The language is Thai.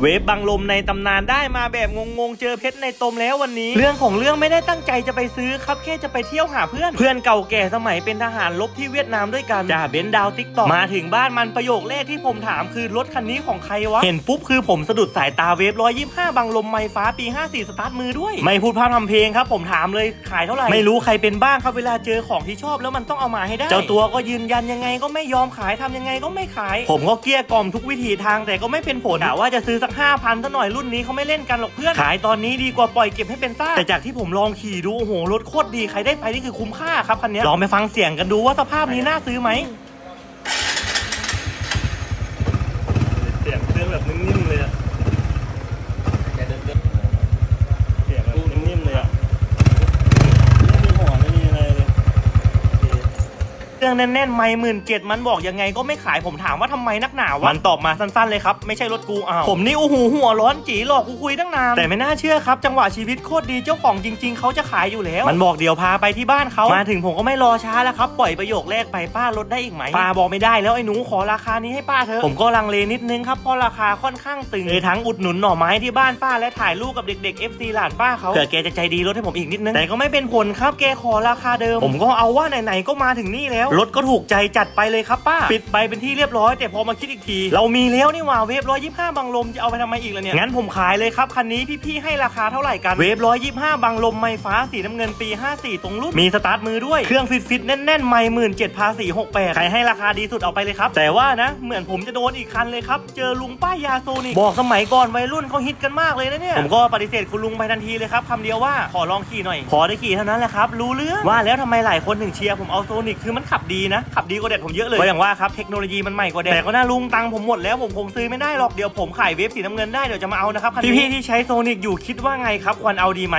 เวฟบังลมในตำนานได้มาแบบงงๆ เจอเพชรในตมแล้ววันนี้ เรื่องของเรื่องไม่ได้ตั้งใจจะไปซื้อครับแค่จะไปเที่ยวหาเพื่อน เพื่อนเก่าแก่สมัยเป็นทหารรบที่เวียดนามด้วยกันจ่าเบนซ์ดาวติ๊กตอกมาถึงบ้านมันประโยคแรกที่ผมถามคือรถคันนี้ของใครวะ เห็นปุ๊บคือผมสะดุดสายตาเวฟร้อยยี่ห้าบังลมไม้ฟ้าปี 54 สตาร์ทมือด้วย ไม่พูดพร่ำทำเพลงครับ ผมถามเลยขายเท่าไหร่ไม่รู้ใครเป็นบ้างครับเวลาเจอของที่ชอบแล้วมันต้องเอามาให้ได้ เจ้าตัวก็ยืนยันยังไงก็ไม่ยอมขายทำยังไงก็ไม่ขาย ผมก็เกลี้ยกล่อมทุกวิถีทางแต่ก็ไม่เป็นผลกะว่าจะซื้อสักห้าพันซะหน่อยรุ่นนี้เขาไม่เล่นกันหรอกเพื่อนขายตอนนี้ดีกว่าปล่อยเก็บให้เป็นซ่ากแต่จากที่ผมลองขี่ดูโอ้โหรถโคตรดีใครได้ไปนี่คือคุ้มค่าครับคันนี้ลองไปฟังเสียงกันดูว่าสภาพนี้น่าซื้อไหมเสียงเครื่องแบบนิ่มๆเลยอะเสียงแบบนิ่มๆเลยอะไม่มีหัวไม่มีอะไรเลยเค รื่องแน่นๆไม่หมื่นเจ็ดมันบอกยังไงก็ไม่ขายผมถามว่าทำไมนักหนาวะมันตอบมาสั้นๆเลยครับไม่ใช่รถกูอ้าวผมนี่โอ้โหหัวร้อนจีหลอกกูคุยตั้งนานแต่ไม่น่าเชื่อครับ จังหวะชีวิตโคตรดีเจ้าของจริง ๆเขาจะขายอยู่แล้ว มันบอกเดี๋ยวพาไปที่บ้านเขามาถึงผมก็ไม่รอช้าแล้วครับปล่อยประโยคแรกไปป้าลดได้อีกไหมป้าบอกไม่ได้แล้วไอ้หนูขอราคานี้ให้ป้าเถอะผมก็ลังเลนิดนึงครับเพราะราคาค่อนข้างตึงเลยทั้งอุดหนุนหน่อไม้ที่บ้านป้าและถ่ายรูปกับเด็กๆ FC หลานป้าเขาเผื่อแกจะใจดีลดให้ผมอีกนิดนึงแต่ก็ไม่เป็นผลครับแกขอราคาเดิม ผมก็เอาว่าไหนๆก็มาถึงนี่แล้วรถก็ถูกใจจัดไปเลยครับป้า ปิดไปเป็นที่เรียบร้อย แต่พอมาคิดอีกที เรามีแล้วนี่หว่าเวฟร้อยยี่ห้าบังลมจะเอาไปทำไมอีกล่ะเนี่ย งั้นผมขายเลยครับ คันนี้พี่ๆให้ราคาเท่าไหร่กัน เวฟร้อยยี่ห้าบังลมไม้ฟ้าสีน้ำเงินปี 54 ตรงรุ่น มีสตาร์ทมือด้วย เครื่องฟิตฟิตๆแน่นๆ ไม่หมื่นเจ็ดภาษีหกแปดใครให้ราคาดีสุดเอาไปเลยครับ แต่ว่านะ เหมือนผมจะโดนอีกคันเลยครับ เจอลุงป้ายยาโซนิกบอกสมัยก่อนวัยรุ่นเขาฮิตกันมากเลยนะเนี่ย ผมก็ปฏิเสธคุณลุงไปทันทีเลยครับคำเดียวว่าขอลองขี่หน่อย พอได้ขี่เท่านั้นแหละครับรู้เรื่องว่าแล้วทำไมหลายคนถึงเชียร์ผมเอาโซนิกคือมันขับดีนะ ขับดีกว่าเด็ดผมเยอะเลยก็อย่างว่าครับเทคโนโลยีมันใหม่กว่าเด็ดแต่ก็น่าลุงตังค์ผมหมดแล้วผมคงซื้อไม่ได้หรอกเดี๋ยวผมขายเวฟสีน้ำเงินได้เดี๋ยวจะมาเอานะครับพี่ๆที่ใช้โซนิกอยู่คิดว่าไงครับควรเอาดีไหม